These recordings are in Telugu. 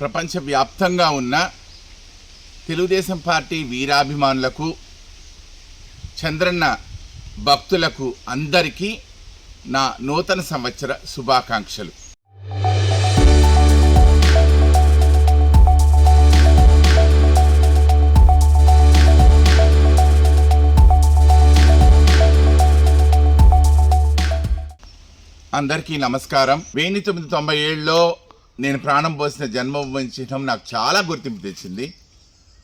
ప్రపంచవ్యాప్తంగా ఉన్న తెలుగుదేశం పార్టీ వీరాభిమానులకు చంద్రన్న భక్తులకు అందరికీ నా నూతన సంవత్సర శుభాకాంక్షలు. అందరికీ నమస్కారం. వెయ్యి తొమ్మిది తొంభై ఏడులో నేను ప్రాణం పోసిన జన్మభూమి చిహ్నం నాకు చాలా గుర్తింపు తెచ్చింది.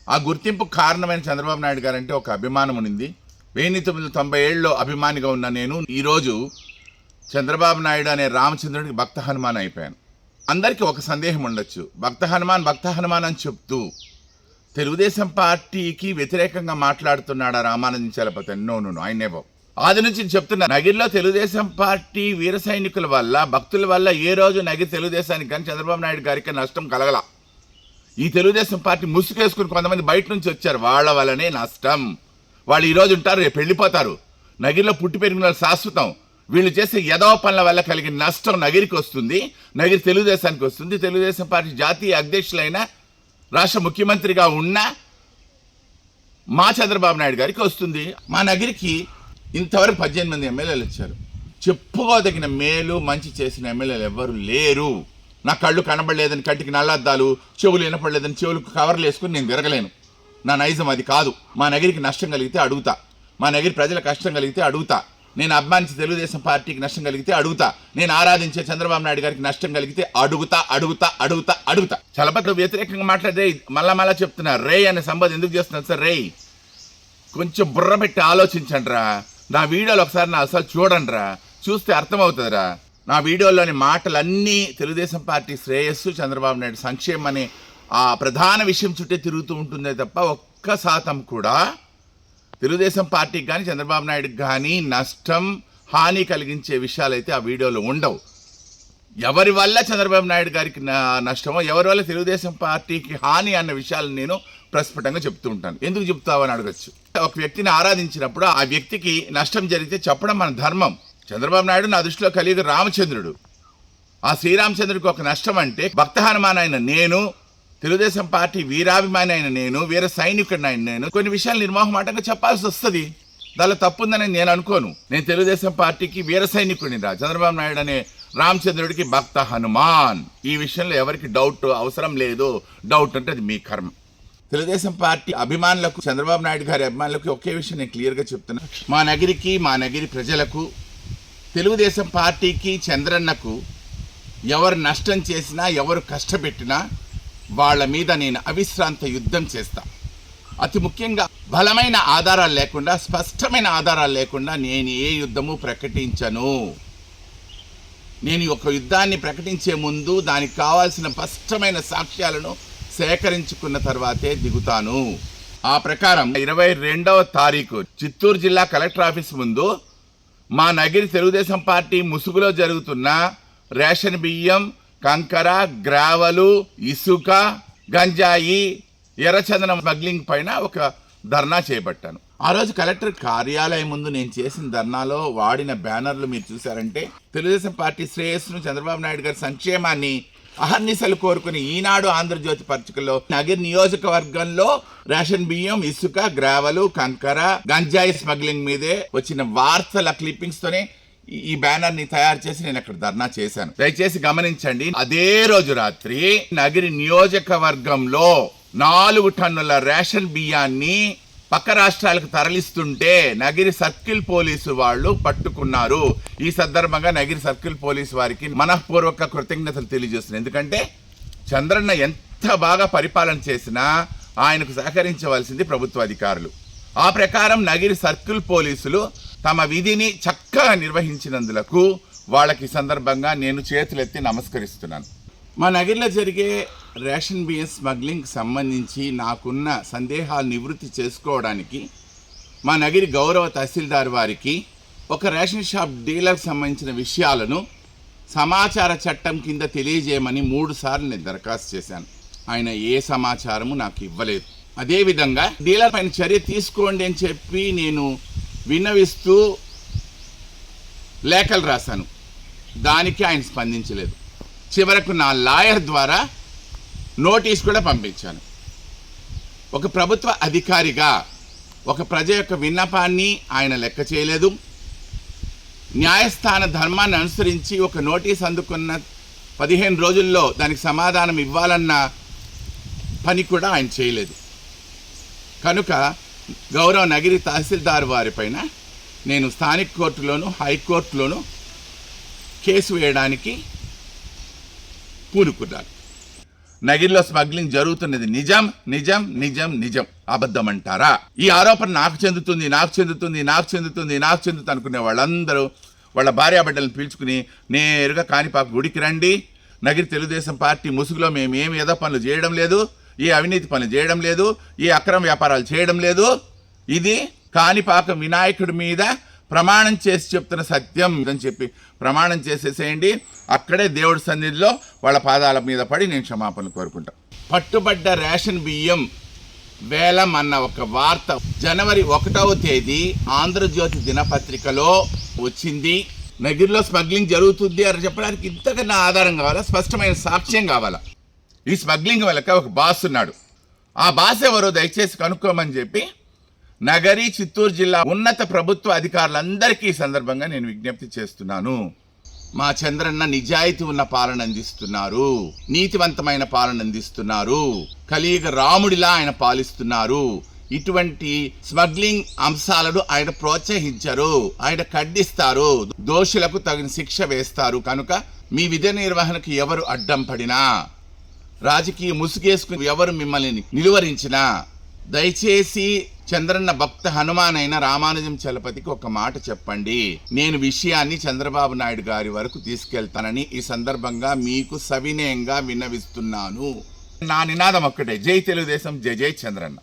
ఆ గుర్తింపు కారణమైన చంద్రబాబు నాయుడు గారంటే ఒక అభిమానం ఉంది వెయ్యి తొమ్మిది తొంభై ఏళ్ళలో అభిమానిగా ఉన్న నేను ఈరోజు చంద్రబాబు నాయుడు అనే రామచంద్రుడికి భక్త హనుమాన్ అయిపోయాను. అందరికీ ఒక సందేహం ఉండొచ్చు. భక్త హనుమాన్ భక్త హనుమాన్ అని చెప్తూ తెలుగుదేశం పార్టీకి వ్యతిరేకంగా మాట్లాడుతున్నాడా Ramanandam Chalapathi? No no I ఆది నుంచి చెప్తున్నా నగిరిలో తెలుగుదేశం పార్టీ వీర సైనికుల వల్ల భక్తుల వల్ల ఏ రోజు నగిరి తెలుగుదేశానికి కానీ చంద్రబాబు నాయుడు గారికి నష్టం కలగల. ఈ తెలుగుదేశం పార్టీ ముసుగేసుకుని కొంతమంది బయట నుంచి వచ్చారు వాళ్ళ వల్లనే నష్టం. వాళ్ళు ఈరోజు ఉంటారు రేపు వెళ్ళిపోతారు. నగిరిలో పుట్టి పెరిగిన వాళ్ళు శాశ్వతం. వీళ్ళు చేసే యదవ పనుల వల్ల కలిగిన నష్టం నగిరికి వస్తుంది నగిరి తెలుగుదేశానికి వస్తుంది. తెలుగుదేశం పార్టీ జాతీయ అధ్యక్షులైన రాష్ట్ర ముఖ్యమంత్రిగా ఉన్న మా చంద్రబాబు నాయుడు గారికి వస్తుంది. మా నగిరికి ఇంతవరకు పద్దెనిమిది మంది ఎమ్మెల్యేలు వచ్చారు చెప్పుకోదగిన మేలు మంచి చేసిన ఎమ్మెల్యేలు ఎవ్వరు లేరు. నా కళ్ళు కనబడలేదని కంటికి నల్లద్దాలు చెవులు వినపడలేదని చెవులకు కవర్లు వేసుకుని నేను తిరగలేను నా నైజం అది కాదు. మా నగిరికి నష్టం కలిగితే అడుగుతా. మా నగిరి ప్రజల కష్టం కలిగితే అడుగుతా. నేను అభిమానించే తెలుగుదేశం పార్టీకి నష్టం కలిగితే అడుగుతా. నేను ఆరాధించే చంద్రబాబు నాయుడు గారికి నష్టం కలిగితే అడుగుతా అడుగుతా అడుగుతా అడుగుతా. చలపతిలో వ్యతిరేకంగా మాట్లాడే మళ్ళా మళ్ళా చెప్తున్నా రే అనే సంబంధం ఎందుకు చేస్తున్నారు సార్ రే కొంచెం బుర్ర పెట్టి ఆలోచించండి రా నా వీడియోలు ఒకసారి నా అసలు చూడండి రా చూస్తే అర్థమవుతుందిరా. నా వీడియోలోని మాటలన్నీ తెలుగుదేశం పార్టీ శ్రేయస్సు చంద్రబాబు నాయుడు సంక్షేమం అనే ఆ ప్రధాన విషయం చుట్టే తిరుగుతూ ఉంటుందే తప్ప ఒక్క శాతం కూడా తెలుగుదేశం పార్టీకి కానీ చంద్రబాబు నాయుడుకి కానీ నష్టం హాని కలిగించే విషయాలైతే ఆ వీడియోలో ఉండవు. ఎవరి వల్ల చంద్రబాబు నాయుడు గారికి నా- నష్టమో ఎవరి వల్ల తెలుగుదేశం పార్టీకి హాని అన్న విషయాలు నేను ప్రస్ఫుటంగా చెప్తూ ఉంటాను. ఎందుకు చెప్తావని అడగచ్చు. ఒక వ్యక్తిని ఆరాధించినప్పుడు ఆ వ్యక్తికి నష్టం జరిగితే చెప్పడం మన ధర్మం. చంద్రబాబు నాయుడు నా దృష్టిలో కలిగి రామచంద్రుడు. ఆ శ్రీరామచంద్రుడికి ఒక నష్టం అంటే భక్త హనుమాన్ అయిన నేను తెలుగుదేశం పార్టీ వీరాభిమాని అయిన నేను వీర సైనికుడిని అయిన నేను కొన్ని విషయాలు నిర్మోహమాటంగా చెప్పాల్సి వస్తుంది. దానిలో తప్పుందని నేను అనుకోను. నేను తెలుగుదేశం పార్టీకి వీర సైనికుడిని రా. చంద్రబాబు నాయుడు అనే రామచంద్రుడికి భక్త హనుమాన్. ఈ విషయంలో ఎవరికి డౌట్ అవసరం లేదు డౌట్ అంటే అది మీ కర్మ. తెలుగుదేశం పార్టీ అభిమానులకు చంద్రబాబు నాయుడు గారి అభిమానులకు ఒకే విషయం నేను క్లియర్గా చెప్తున్నా. మా నగిరికి మా నగిరి ప్రజలకు తెలుగుదేశం పార్టీకి చంద్రన్నకు ఎవరు నష్టం చేసినా ఎవరు కష్టపెట్టినా వాళ్ళ మీద నేను అవిశ్రాంత యుద్ధం చేస్తా. అతి ముఖ్యంగా బలమైన ఆధారాలు లేకుండా స్పష్టమైన ఆధారాలు లేకుండా నేను ఏ యుద్ధము ప్రకటించను. నేను ఒక యుద్ధాన్ని ప్రకటించే ముందు దానికి కావాల్సిన స్పష్టమైన సాక్ష్యాలను సేకరించుకున్న తర్వాతే దిగుతాను. ఆ ప్రకారం ఇరవై రెండవ తారీఖు చిత్తూరు జిల్లా కలెక్టర్ ఆఫీస్ ముందు మా నగిరి తెలుగుదేశం పార్టీ ముసుగులో జరుగుతున్న రేషన్ బియ్యం కంకర గ్రావలు ఇసుక గంజాయి ఎర్రచందనం స్మగ్లింగ్ పైన ఒక ధర్నా చేపట్టాను. ఆ రోజు కలెక్టర్ కార్యాలయం ముందు నేను చేసిన ధర్నాలో వాడిన బ్యానర్లు మీరు చూసారంటే తెలుగుదేశం పార్టీ శ్రేయస్సును చంద్రబాబు నాయుడు గారి సంక్షేమాన్ని అహర్నిశలు కోరుకుని ఈనాడు ఆంధ్రజ్యోతి పత్రికలో నగిరి నియోజకవర్గంలో రేషన్ బియ్యం ఇసుక గ్రావలు కంకర గంజాయి స్మగ్లింగ్ మీదే వచ్చిన వార్తల క్లిప్పింగ్స్ తోనే ఈ- బ్యానర్ని తయారు చేసి నేను అక్కడ ధర్నా చేశాను. దయచేసి గమనించండి అదే రోజు రాత్రి నగిరి నియోజకవర్గంలో నాలుగు టన్నుల రేషన్ బియ్యాన్ని పక్క రాష్ట్రాలకు తరలిస్తుంటే నగిరి సర్కిల్ పోలీసు వాళ్ళు పట్టుకున్నారు. ఈ సందర్భంగా నగిరి సర్కిల్ పోలీసు వారికి మనఃపూర్వక కృతజ్ఞతలు తెలియజేస్తున్నాయి. ఎందుకంటే చంద్రన్న ఎంత బాగా పరిపాలన చేసినా ఆయనకు సహకరించవలసింది ప్రభుత్వ అధికారులు. ఆ ప్రకారం నగిరి సర్కిల్ పోలీసులు తమ విధిని చక్కగా నిర్వహించినందులకు వాళ్ళకి సందర్భంగా నేను చేతులెత్తి నమస్కరిస్తున్నాను. మా నగిరిలో జరిగే రేషన్ బియ్యం స్మగ్లింగ్కి సంబంధించి నాకున్న సందేహాలు నివృత్తి చేసుకోవడానికి మా నగిరి గౌరవ తహసీల్దార్ వారికి ఒక రేషన్ షాప్ డీలర్కి సంబంధించిన విషయాలను సమాచార చట్టం కింద తెలియజేయమని మూడు సార్లు నేను దరఖాస్తు చేశాను. ఆయన ఏ సమాచారము నాకు ఇవ్వలేదు. అదేవిధంగా డీలర్ పైన చర్య తీసుకోండి అని చెప్పి నేను విన్నవిస్తూ లేఖలు రాశాను. దానికి ఆయన స్పందించలేదు. చివరకు నా లాయర్ ద్వారా నోటీస్ కూడా పంపించాను. ఒక ప్రభుత్వ అధికారిగా ఒక ప్రజ యొక్క విన్నపాన్ని ఆయన లెక్క చేయలేదు. న్యాయస్థాన ధర్మాన్ని అనుసరించి ఒక నోటీస్ అందుకున్న పదిహేను రోజుల్లో దానికి సమాధానం ఇవ్వాలన్న పని కూడా ఆయన చేయలేదు. కనుక గౌరవ నగిరి తహసీల్దార్ వారిపైన నేను స్థానిక కోర్టులోను హైకోర్టులోను కేసు వేయడానికి పూనుకున్నాను నగిరిలో స్మగ్లింగ్ జరుగుతున్నది నిజం నిజం నిజం నిజం. అబద్ధం అంటారా ఈ ఆరోపణ నాకు చెందుతుంది నాకు చెందుతుంది నాకు చెందుతుంది నాకు చెందుతుంది అనుకునే వాళ్ళందరూ వాళ్ళ భార్యాబిడ్డలను పీల్చుకుని నేరుగా కాణిపాకు గుడికి రండి. నగిరి తెలుగుదేశం పార్టీ ముసుగులో మేము ఏమి ఏదో పనులు చేయడం లేదు ఏ అవినీతి పనులు చేయడం లేదు ఏ అక్రమ వ్యాపారాలు చేయడం లేదు. ఇది కాణిపాక వినాయకుడి మీద ప్రమాణం చేసి చెప్తున్న సత్యం అని చెప్పి ప్రమాణం చేసేసేయండి. అక్కడే దేవుడి సన్నిధిలో వాళ్ళ పాదాల మీద పడి నేను క్షమాపణ కోరుకుంటా. పట్టుబడ్డ రేషన్ బియ్యం వేలం అన్న ఒక వార్త జనవరి ఒకటవ తేదీ ఆంధ్రజ్యోతి దినపత్రికలో వచ్చింది. నగిరిలో స్మగ్లింగ్ జరుగుతుంది అని చెప్పడానికి ఇంతకన్నా ఆధారం కావాలా? స్పష్టమైన సాక్ష్యం కావాలా? ఈ స్మగ్లింగ్ వెనక ఒక బాస్ ఉన్నాడు. ఆ బాస్ ఎవరో దయచేసి కనుక్కోమని చెప్పి నగరి చిత్తూరు జిల్లా ఉన్నత ప్రభుత్వ అధికారులందరికీ ఈ సందర్భంగా నేను విజ్ఞప్తి చేస్తున్నాను. మా చంద్రన్న నిజాయితీ ఉన్న పాలన అందిస్తున్నారు. నీతివంతమైన పాలన అందిస్తున్నారు. కలియుగ రాముడిలా ఆయన పాలిస్తున్నారు. ఇటువంటి స్మగ్లింగ్ అంశాలను ఆయన ప్రోత్సహించరు. ఆయన ఖండిస్తారు. దోషులకు తగిన శిక్ష వేస్తారు. కనుక మీ విధి నిర్వహణకు ఎవరు అడ్డం పడినా రాజకీయ ముసుగేసుకుని ఎవరు మిమ్మల్ని నిలువరించినా దయచేసి చంద్రన్న భక్త హనుమాన్ అయిన రామానుజం చలపతికి ఒక మాట చెప్పండి. నేను విషయాన్ని చంద్రబాబు నాయుడు గారి వరకు తీసుకెళ్తానని ఈ సందర్భంగా మీకు సవినయంగా విన్నవిస్తున్నాను. నా నినాదం ఒక్కటే. జై తెలుగుదేశం జై జై చంద్రన్న.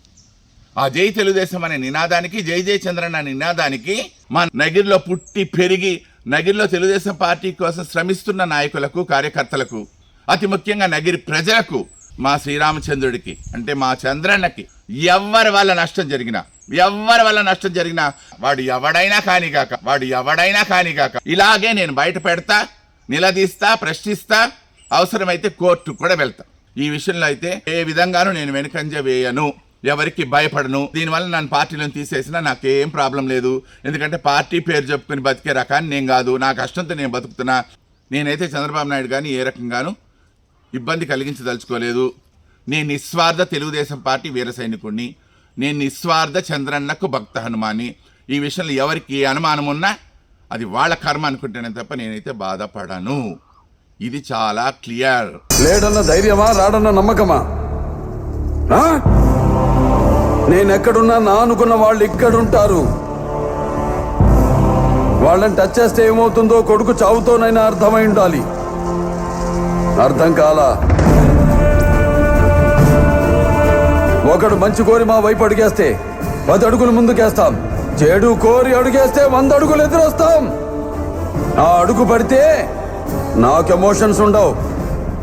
ఆ జై తెలుగుదేశం అనే నినాదానికి జై జై చంద్రన్న నినాదానికి మా నగిరిలో పుట్టి పెరిగి నగిరిలో తెలుగుదేశం పార్టీ కోసం శ్రమిస్తున్న నాయకులకు కార్యకర్తలకు అతి ముఖ్యంగా నగిరి ప్రజలకు మా శ్రీరామచంద్రుడికి అంటే మా చంద్రన్నకి ఎవరి వల్ల నష్టం జరిగినా ఎవరి వల్ల నష్టం జరిగినా వాడు ఎవడైనా కానిగాక వాడు ఎవడైనా కానిగాక ఇలాగే నేను బయట పెడతా నిలదీస్తా ప్రశ్నిస్తా అవసరమైతే కోర్టు కూడా వెళ్తా. ఈ విషయంలో అయితే ఏ విధంగానూ నేను వెనుకంజ వేయను ఎవరికి భయపడను. దీనివల్ల నన్ను పార్టీలో తీసేసినా నాకేం ప్రాబ్లం లేదు. ఎందుకంటే పార్టీ పేరు చెప్పుకుని బతికే రకాన్ని నేను కాదు. నా కష్టంతో నేను బతుకుతున్నా. నేనైతే చంద్రబాబు నాయుడు కానీ ఏ రకంగాను ఇబ్బంది కలిగించదలుచుకోలేదు. నేను నిస్వార్థ తెలుగుదేశం పార్టీ వీర సైనికుడిని నేను నిస్వార్థ చంద్రన్నకు భక్త హనుమాని ఈ విషయంలో ఎవరికి అనుమానం ఉన్నా అది వాళ్ళ కర్మ అనుకుంటేనే తప్ప నేనైతే బాధపడను. ఇది చాలా క్లియర్. లేడన్న ధైర్యమా రాడన్న నమ్మకమా? నేను ఎక్కడున్నా నా అనుకున్న వాళ్ళు ఇక్కడుంటారు. వాళ్ళని టచ్ చేస్తే ఏమవుతుందో కొడుకు చావుతోనైనా అర్థమై ఉండాలి అర్థం కాలా? ఒకడు మంచి కోరి మా వైపు అడుగేస్తే పది అడుగులు ముందుకేస్తాం. చెడు కోరి అడుగేస్తే వంద అడుగులు ఎదురొస్తాం. ఆ అడుగు పడితే నాకు ఎమోషన్స్ ఉండవు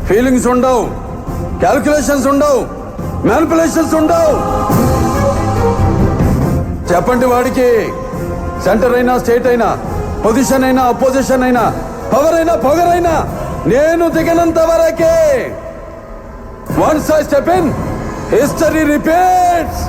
ఫీలింగ్స్ ఉండవు క్యాల్కులేషన్స్ ఉండవు మ్యానిపులేషన్స్ ఉండవు. చెప్పండి వాడికి సెంటర్ అయినా స్టేట్ అయినా పొజిషన్ అయినా అపోజిషన్ అయినా పవర్ అయినా పొగర్ అయినా. నేను దిగనంత వరకే once I step in history repeats.